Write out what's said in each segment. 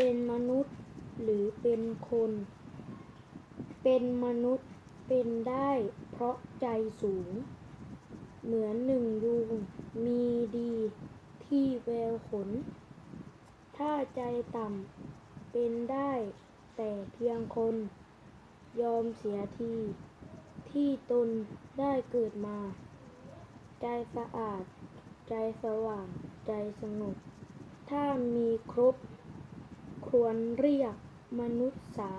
เป็นมนุษย์หรือเป็นคน เป็นมนุษย์เป็นได้เพราะใจสูง เหมือนหนึ่งยุงมีดีที่แววขน ถ้าใจต่ำเป็นได้แต่เพียงคน ยอมเสียที ที่ตนได้เกิดมา ใจสะอาด ใจสว่าง ใจสงบถ้ามีครบ ควรเรียกมนุษย์สา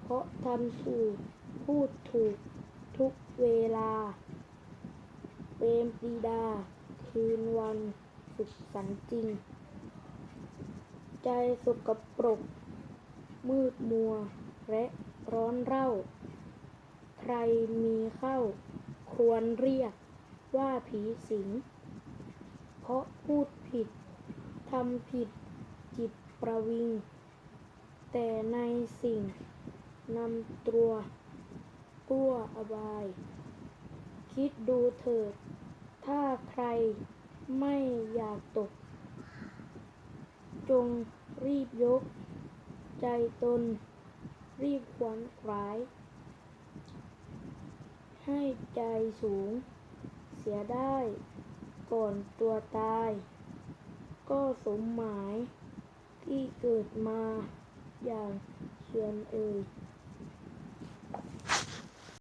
เพราะทำถูกพูดถูกทุกเวลา เปรมปรีดา คืนวันสุขสันต์จริง ใจสกปรก มืดมัว และร้อนเร่า ใครมีเข้า ควรเรียกว่าผีสิง เพราะพูดผิด ทำผิดจิตประวิง แต่ในสิ่งนำตัวตัวอบาย คิดดูเถิด ถ้าใครไม่อยากตก จงรีบยก ใจตน รีบขวนขวาย ให้ใจสูง เสียได้ ก่อนตัวตาย ก็สมหมาย ที่เกิดมาอย่างเชื่อเอ่ย